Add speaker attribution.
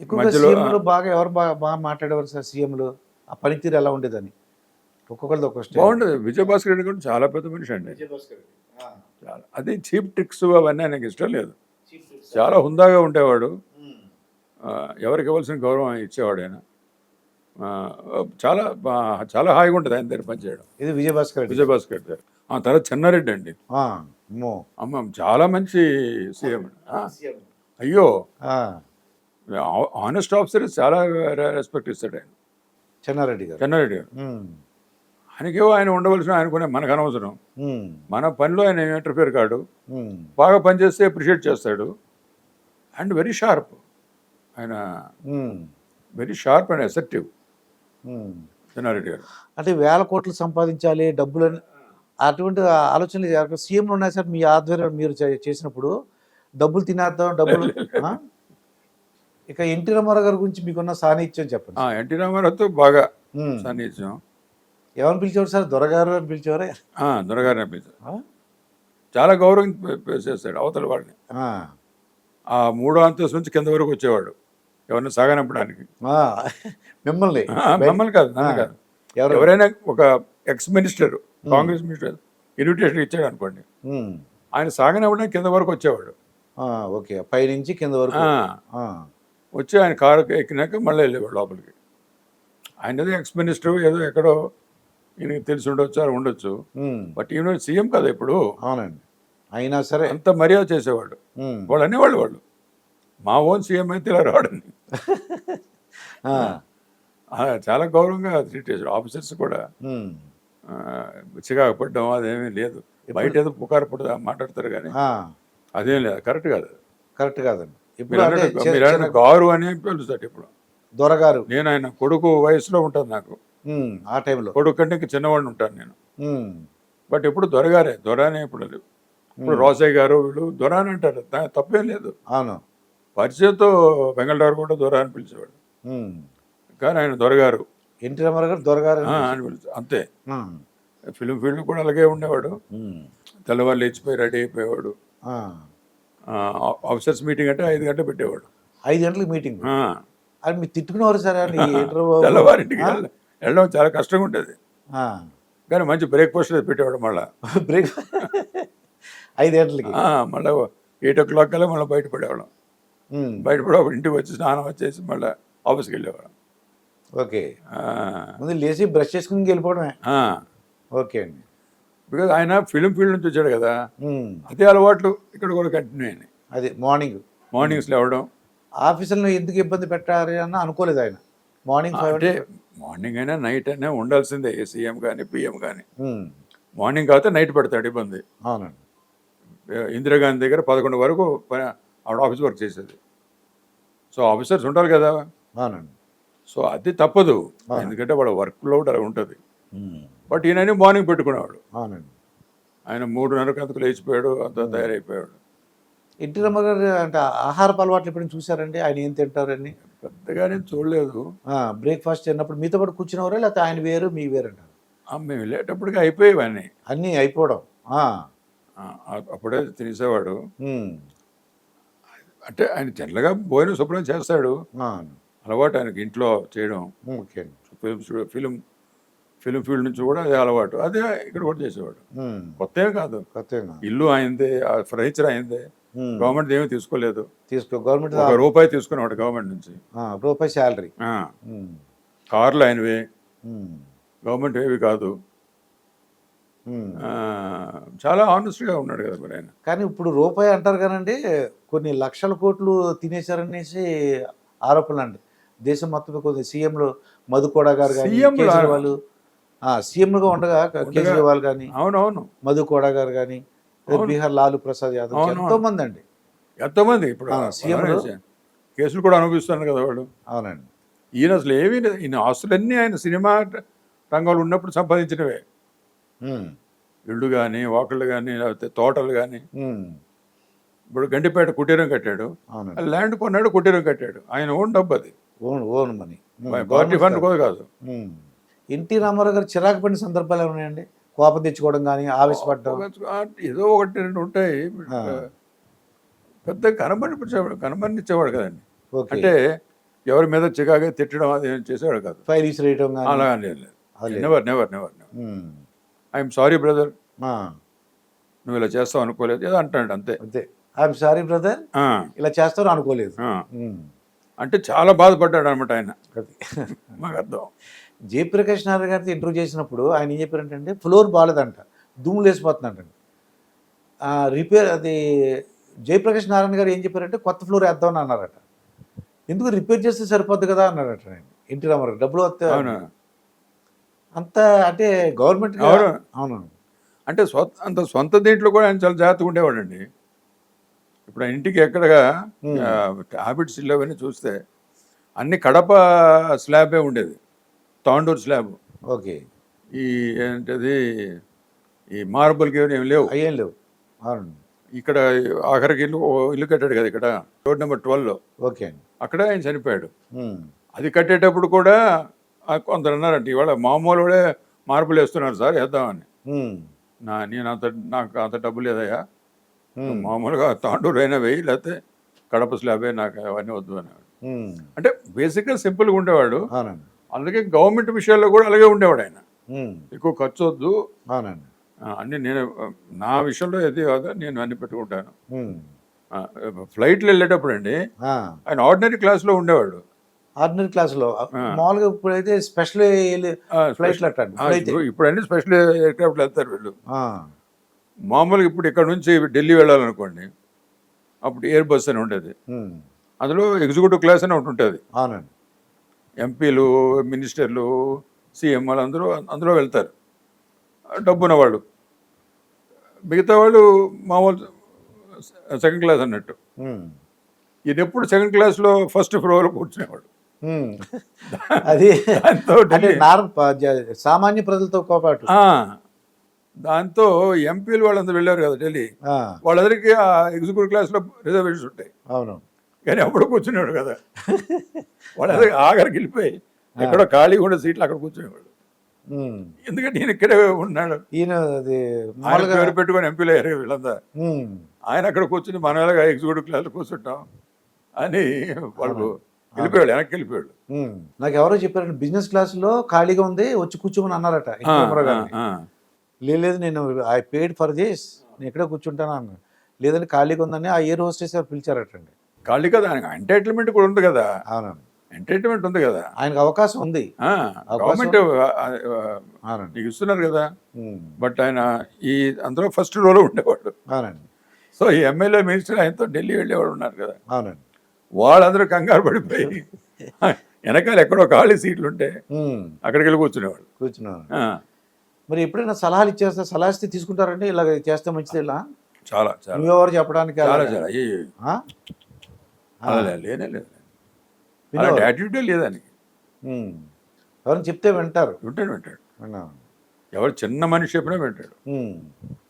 Speaker 1: ఎక్కువగా సీఎంలు బాగా ఎవరు బాగా బాగా మాట్లాడేవారు సార్? సీఎంలు. ఆ పనితీరు ఎలా ఉండేదని? ఒక్కొక్కరిది ఒక్కొక్క.
Speaker 2: బాగుంటుంది విజయభాస్కర్ రెడ్డి కూడా చాలా పెద్ద మనిషి అండి. చాలా. అది చీప్ ట్రిక్స్ అవన్నీ ఆయనకి ఇష్టం లేదు. చాలా హుందాగా ఉండేవాడు. ఎవరికి ఇవ్వాల్సిన గౌరవం ఇచ్చేవాడు ఆయన. చాలా చాలా హాయిగా ఉంటుంది ఆయన దగ్గర పనిచేయడం.
Speaker 1: ఇది విజయభాస్కర్
Speaker 2: విజయభాస్కర్ గారు ఆ తర్వాత చెన్నారెడ్డి అండి.
Speaker 1: ఆ, అమ్మో.
Speaker 2: అమ్మ చాలా మంచి సీఎం. అయ్యో.
Speaker 1: ఆ,
Speaker 2: ఆనెస్ట్ ఆఫీసర్ చాలా రెస్పెక్ట్ ఇస్తాడు ఆయన.
Speaker 1: చెన్నారెడ్డి గారు.
Speaker 2: చెన్నారెడ్డి గారు. ఆయనకేవో ఆయన ఉండవలసిన ఆయనకునే మనకు అనవసరం. మన పనిలో ఆయన ఇంటర్ఫియర్ కాడు. బాగా పనిచేస్తే అప్రిషియేట్ చేస్తాడు. అండ్ వెరీ షార్ప్ ఆయన. Very sharp and acceptive. Chennareddy గారు.
Speaker 1: అంటే వేల కోట్లు సంపాదించాలి డబ్బులు అటువంటి ఆలోచనలు సీఎంలు ఉన్నాయి సార్? మీ ఆధ్వర్యం మీరు చేసినప్పుడు డబ్బులు తినేద్దాం డబ్బులు? ఇక ఎన్టీ రామారావు గారి గురించి మీకున్న సాన్నిధ్యం చెప్పండి
Speaker 2: ఎన్టీ రామారావుతో బాగా. సన్నిహిత్యం
Speaker 1: ఎవరిని పిలిచేవారు సార్ దొరగారు అని పిలిచేవారా
Speaker 2: దొరగారిని
Speaker 1: ఆ?
Speaker 2: చాలా గౌరవం పే- పే- చేస్తాడు అవతల వాడిని
Speaker 1: ఆ.
Speaker 2: మూడో అంతస్తు నుంచి కింద వరకు వచ్చేవాడు ఎవరిని సాగనంపడానికి
Speaker 1: ఆ. మిమ్మల్ని
Speaker 2: మమ్మల్ని కాదు నన్ను. కాదు
Speaker 1: ఎవరు
Speaker 2: ఎవరైనా ఒక ex minister Congress minister invitation ఇచ్చాడు అనుకోండి. ఆయన సాగనివ్వడానికి కింద వరకు వచ్చేవాడు
Speaker 1: ఓకే పైనుంచి కింద వరకు.
Speaker 2: వచ్చి ఆయన కారు ఎక్కినాక మళ్ళీ వెళ్ళేవాడు లోపలికి. ఆయన ఏదో ఎక్స్ మినిస్టర్ ఏదో ఎక్కడో ఈయనకి తెలిసి ఉండొచ్చు అని ఉండొచ్చు. బట్ ఈయన సీఎం కదా ఇప్పుడు.
Speaker 1: అవునండి. అయినా సరే
Speaker 2: అంత మర్యాద చేసేవాడు. వాళ్ళు అనేవాళ్ళు వాళ్ళు. మా ఓన్ సీఎం అయితే ఇలా.
Speaker 1: ఆ,
Speaker 2: చాలా గౌరవంగా ట్రీట్ చేశాడు ఆఫీసర్స్ కూడా. చికాకు పడ్డం అదేమీ లేదు. బయట ఏదో పుకారు పడదా మాట్లాడతారు కానీ. అదేం లేదు. కరెక్ట్ కాదు.
Speaker 1: కరెక్ట్ కాదండి. ఇప్పుడు
Speaker 2: గారు అని పిలుస్తాడు ఇప్పుడు.
Speaker 1: దొరగారు.
Speaker 2: నేను ఆయన కొడుకు వయసులో ఉంటాను నాకు.
Speaker 1: ఆ టైంలో.
Speaker 2: కొడుకు కంటే ఇంకా చిన్నవాడిని ఉంటాను నేను. బట్ ఎప్పుడు దొరగారే దొరానే ఇప్పుడు. ఇప్పుడు రోసయ్య గారు వీళ్ళు దొర అని అంటారు తప్పేం లేదు.
Speaker 1: అవును.
Speaker 2: పరిచయంతో బెంగళూరు కూడా దొర అని పిలిచేవాడు. కానీ ఆయన దొరగారు.
Speaker 1: ఎన్టీ రామారావు గారు దొరగారు
Speaker 2: అని పిలిచే అంతే. ఫిలిం ఫీల్డ్ కూడా అలాగే ఉండేవాడు.
Speaker 1: ఉమ్.
Speaker 2: తెల్లవాళ్ళు లేచిపోయి రెడీ అయిపోయేవాడు. ఆఫీసర్స్ మీటింగ్ అంటే ఐదు గంటలు పెట్టేవాడు.
Speaker 1: ఐదు గంటలకు మీటింగ్? అది మీరు తిట్టుకునేవారు సార్?
Speaker 2: తెల్లవారింటికి వెళ్ళ- వెళ్ళడం చాలా కష్టంగా ఉండేది. కానీ మంచి బ్రేక్ఫాస్ట్ పెట్టేవాడు మళ్ళా.
Speaker 1: బ్రేక్ ఐదు గంటలకి?
Speaker 2: మళ్ళా ఎయిట్ ఓ క్లాక్ కల్లా మళ్ళీ బయట పడేవాళ్ళం.
Speaker 1: ఉమ్.
Speaker 2: బయటపడి అప్పుడు ఇంటికి వచ్చి స్నానం వచ్చేసి మళ్ళీ ఆఫీస్కి వెళ్ళేవాళ్ళం.
Speaker 1: ఓకే. ముందు లేచి బ్రష్ చేసుకుని వెళ్ళిపోవడమే. ఓకే అండి.
Speaker 2: బికాజ్ ఆయన ఫిలిం ఫీల్డ్ నుంచి వచ్చాడు కదా. అదే అలవాట్లు ఇక్కడ కూడా కంటిన్యూ అయినాయి.
Speaker 1: అది మార్నింగ్
Speaker 2: మార్నింగ్స్ లేవడం.
Speaker 1: ఆఫీసులను ఎందుకు ఇబ్బంది పెట్టాలి అని అనుకోలేదు ఆయన. మార్నింగ్ ఫైవ్
Speaker 2: అంటే మార్నింగ్ అయినా నైట్ అయినా ఉండాల్సిందే సీఎం కానీ పిఎం కానీ. మార్నింగ్ కాకపోతే నైట్ పెడతాడు ఇబ్బంది.
Speaker 1: అవునండి.
Speaker 2: ఇందిరాగాంధీ దగ్గర పదకొండు వరకు ఆవిడ ఆఫీస్ వర్క్ చేసేది. సో ఆఫీసర్స్ ఉండాలి కదా.
Speaker 1: అవునండి.
Speaker 2: సో అది తప్పదు. ఎందుకంటే వాళ్ళ వర్క్ లోడ్ అలా ఉంటుంది. బట్ ఈయన మార్నింగ్ పెట్టుకునేవాడు.
Speaker 1: అవునండి.
Speaker 2: ఆయన మూడున్నరకు అంతకు లేచిపోయాడు అంత తయారైపోయాడు.
Speaker 1: ఎన్టీ రామారావు అంటే ఆహారపు అలవాట్లు ఎప్పుడైనా చూసారండి? ఆయన ఏం తింటారని?
Speaker 2: పెద్దగా నేను చూడలేదు.
Speaker 1: బ్రేక్ఫాస్ట్ తిన్నప్పుడు మీతో పాటు కూర్చునేవారా? లేకపోతే ఆయన వేరు మీ వేరు అంటారు?
Speaker 2: మేము వెళ్ళేటప్పటికి అయిపోయేవన్నీ
Speaker 1: అన్నీ. అయిపోవడం.
Speaker 2: అప్పుడే తినేసేవాడు. అంటే ఆయన జనరల్గా భోజనం శుభ్రం చేస్తాడు. అలవాటు ఆయనకి ఇంట్లో చేయడం.
Speaker 1: ఓకే అండి.
Speaker 2: ఫిలిం ఫీల్డ్ నుంచి కూడా అదే అలవాటు. అదే ఇక్కడ కూడా చేసేవాడు. కొత్తేం కాదు. ఇల్లు అయిందే ఫర్నిచర్ అయిందే. గవర్నమెంట్ ఏమీ తీసుకోలేదు.
Speaker 1: తీసుకో గవర్నమెంట్
Speaker 2: ఒక రూపాయి తీసుకునేవాడు గవర్నమెంట్ నుంచి.
Speaker 1: రూపాయి శాలరీ
Speaker 2: కార్లు ఆయనవి. గవర్నమెంట్ ఏవి కాదు. చాలా ఆనెస్ట్గా ఉన్నాడు కదా మరి ఆయన.
Speaker 1: కానీ ఇప్పుడు రూపాయి అంటారు కానండి కొన్ని లక్షల కోట్లు తినేశారనేసి ఆరోపణలు అండి. దేశం మొత్తం కొన్ని సీఎంలు మధుకోడ గారు కానీ సీఎంలుగా ఉండగా కేజ్రీవాల్ కానీ
Speaker 2: అవునవును.
Speaker 1: మధుకోడ గారు కానీ బీహార్ లాలు ప్రసాద్ యాదవ్ ఎంతో మంది అండి
Speaker 2: ఎంతోమంది ఇప్పుడు
Speaker 1: ఆ, సీఎంలు.
Speaker 2: కేసులు కూడా అనుభవిస్తున్నారు కదా వాడు
Speaker 1: అవునండి.
Speaker 2: ఈయన అసలు ఏమీ లేదు. ఈయన ఆస్తులన్నీ ఆయన సినిమా రంగంలో ఉన్నప్పుడు సంపాదించినవే. ఇళ్ళు కానీ వాకిళ్ళు కానీ లేకపోతే తోటలు కానీ. ఇప్పుడు గండిపేట కుటీరం కట్టాడు. ల్యాండ్ కొన్నాడు కుటీరం కట్టాడు. ఆయన ఓన్ డబ్బు అది.
Speaker 1: Own own money.
Speaker 2: Party fund కూడా కాదు.
Speaker 1: ఎన్టీ రామారావు గారు చిరాకు పడిన సందర్భాలు ఏమైనా ఉన్నాయండి? కోపం తెచ్చుకోవడం కానీ ఆవేశపడడం?
Speaker 2: ఏదో ఒకటి రెండు ఉంటాయి. పెద్ద కనబడిపించేవాడు కనబడినిచ్చేవాడు కదండి. అంటే ఎవరి మీద చికాగా తిట్టడం అది ఏం చేసేవాడు కాదు.
Speaker 1: ఫైల్ ఇసిరేయటం కానీ
Speaker 2: అలా. Never never never never. I'm sorry brother నువ్వు ఇలా చేస్తావు అనుకోలేదు. ఏదో అంటాడు అంతే.
Speaker 1: అంతే. ఐఎమ్ సారీ బ్రదర్ ఇలా చేస్తారు అనుకోలేదు.
Speaker 2: అంటే చాలా బాధపడ్డాడు అనమాట ఆయన. మాకు అర్థం.
Speaker 1: జయప్రకాష్ నారాయణ గారితో ఇంటర్వ్యూ చేసినప్పుడు ఆయన ఏం చెప్పారంటే ఫ్లోర్ బాగాలేదంట దుమ్ములు వేసిపోతుందంట రిపేర్ అది జయప్రకాష్ నారాయణ గారు ఏం చెప్పారంటే కొత్త ఫ్లోర్ వేద్దామని అన్నారట. ఎందుకు రిపేర్ చేస్తే సరిపోద్ది కదా అన్నారట ఆయన ఎన్టీ రామారావు డబ్బులు వస్తే
Speaker 2: అవును.
Speaker 1: అంత అంటే గవర్నమెంట్
Speaker 2: అవును. అంటే సొంత అంత సొంత దీంట్లో కూడా ఆయన చాలా జాగ్రత్తగా ఉండేవాడండి. ఇప్పుడు ఇంటికి ఎక్కడగా. హ్యాబిట్స్ ఇల్లవన్నీ చూస్తే అన్ని కడప స్లాబే ఉండేది. తాండూరు స్లాబ్.
Speaker 1: ఓకే.
Speaker 2: ఈ ఏంటది? ఈ మార్బుల్ గేమ్ ఏమి లేవు.
Speaker 1: అయ్యేం లేవు. అవును.
Speaker 2: ఇక్కడ ఆఖరికి ఇల్లు ఓ ఇల్లు కట్టాడు కదా ఇక్కడ రోడ్ నెంబర్ ట్వెల్వ్లో
Speaker 1: ఓకే. అండి
Speaker 2: అక్కడే ఆయన చనిపోయాడు. అది కట్టేటప్పుడు కూడా ఆ కొందరు అన్నారంట ఇవాళ మామూలుడే మార్పులు వేస్తున్నారు సార్ వేద్దామని. నా నేను అంత నాకు అంత డబ్బు లేదయ్యా. మామూలుగా తాండూరు అయినా వెయ్యి లేకపోతే కడప స్లాబే నాకు అవన్నీ వద్దు అని
Speaker 1: ఉమ్.
Speaker 2: అంటే బేసిక్గా సింపుల్గా ఉండేవాడు. అందుకే గవర్నమెంట్ విషయాల్లో కూడా అలాగే ఉండేవాడు ఆయన. ఎక్కువ ఖర్చు వద్దు
Speaker 1: అవునండి
Speaker 2: అన్ని నేను నా విషయంలో ఏది కాదు నేను అన్ని పెట్టుకుంటాను. ఫ్లైట్లు వెళ్ళేటప్పుడు అండి. ఆయన ఆర్డినరీ క్లాస్లో ఉండేవాడు.
Speaker 1: ఆర్డినరీ క్లాసులో. మామూలుగా ఇప్పుడైతే స్పెషల్ ఫ్లైట్లు
Speaker 2: ఇప్పుడు అన్ని స్పెషల్ ఎయిర్క్రాఫ్ట్లు వెళ్తారు వీళ్ళు. మామూలుగా ఇప్పుడు ఇక్కడ నుంచి ఢిల్లీ వెళ్ళాలనుకోండి అప్పుడు ఎయిర్ బస్ అని ఉండేది. అందులో ఎగ్జిక్యూటివ్ క్లాస్ అని ఒకటి ఉంటుంది.
Speaker 1: అవునండి.
Speaker 2: ఎంపీలు మినిస్టర్లు సీఎం వాళ్ళు అందరూ అందులో వెళ్తారు. డబ్బున్న వాళ్ళు మిగతా వాళ్ళు మామూలు సెకండ్ క్లాస్ అన్నట్టు. ఈయన ఎప్పుడు సెకండ్ క్లాస్లో ఫస్ట్ ఫ్లోర్లో కూర్చునేవాడు.
Speaker 1: అది సామాన్య ప్రజలతో పాటు
Speaker 2: ఆ, దాంతో ఎంపీలు వాళ్ళందరూ వెళ్ళారు కదా ఢిల్లీ. వాళ్ళందరికీ ఆ ఎగ్జిక్యూటివ్ క్లాస్లో రిజర్వేషన్స్ ఉంటాయి.
Speaker 1: అవును.
Speaker 2: కానీ అప్పుడు కూర్చునేవాడు కదా. వాళ్ళందరికీ ఆఖరికి వెళ్ళిపోయి ఎక్కడో ఖాళీ కూడా సీట్లు అక్కడ కూర్చునేవాడు. ఎందుకంటే ఈయన ఇక్కడే ఉన్నాడు.
Speaker 1: ఈయన అది
Speaker 2: ఆయన పేరు పెట్టుకొని ఎంపీలు అయ్యారు వీళ్ళంతా. ఆయన అక్కడ కూర్చుని మన ఎలాగా ఎగ్జిక్యూటివ్ క్లాస్లో కూర్చుంటాం అని వాళ్ళు వెళ్ళిపోయాడు వెనక్కి వెళ్ళిపోయాడు.
Speaker 1: నాకు ఎవరో చెప్పారండి బిజినెస్ క్లాస్లో ఖాళీగా ఉంది వచ్చి కూర్చోమని అన్నారట ఎన్టీ
Speaker 2: ఆ,
Speaker 1: రామారావు
Speaker 2: ఆ,
Speaker 1: గారిని.
Speaker 2: ఆ.
Speaker 1: "లే- లేదు నేను ఐ పేడ్ ఫర్ దిస్ నేను ఎక్కడే కూర్చుంటాను అన్న లేదంటే ఖాళీగా ఉందని ఆ ఇయర్ హోస్టెస్ గారు పిలిచారటండి.
Speaker 2: ఖాళీ కదా ఆయనకు ఎంటర్టైన్మెంట్ కూడా ఉంది కదా.
Speaker 1: అవునండి.
Speaker 2: ఎంటర్టైన్మెంట్ ఉంది కదా.
Speaker 1: ఆయనకు అవకాశం ఉంది.
Speaker 2: గవర్నమెంట్ నీకు ఇస్తున్నారు కదా. బట్ ఆయన ఈ అందులో ఫస్ట్ రోలో ఉండేవాడు.
Speaker 1: అవునండి.
Speaker 2: సో ఈ ఎమ్మెల్యే మినిస్టర్ ఆయనతో ఢిల్లీ వెళ్ళేవాడు ఉన్నారు కదా.
Speaker 1: అవునండి.
Speaker 2: వాళ్ళందరూ కంగారు పడిపోయి వెనకాల ఎక్కడో ఖాళీ సీట్లు ఉంటే అక్కడికి వెళ్ళి కూర్చునేవాడు
Speaker 1: కూర్చున్నాను
Speaker 2: ఆ,
Speaker 1: మరి ఎప్పుడైనా సలహాలు ఇచ్చేస్తా సలహా ఇస్తే తీసుకుంటారండి? ఇలా చేస్తే మంచిది ఇలా?
Speaker 2: చాలా చాలా.
Speaker 1: నువ్వెవరు చెప్పడానికి
Speaker 2: చాలా? చాలా? అలా లేనే లేదు. అలాంటి యాటిట్యూడే లేదానికి
Speaker 1: ఉమ్. ఎవరైనా చెప్తే వింటారు
Speaker 2: వింటాడు వింటాడు. ఎవరు చిన్న మనిషి చెప్పినా వింటాడు.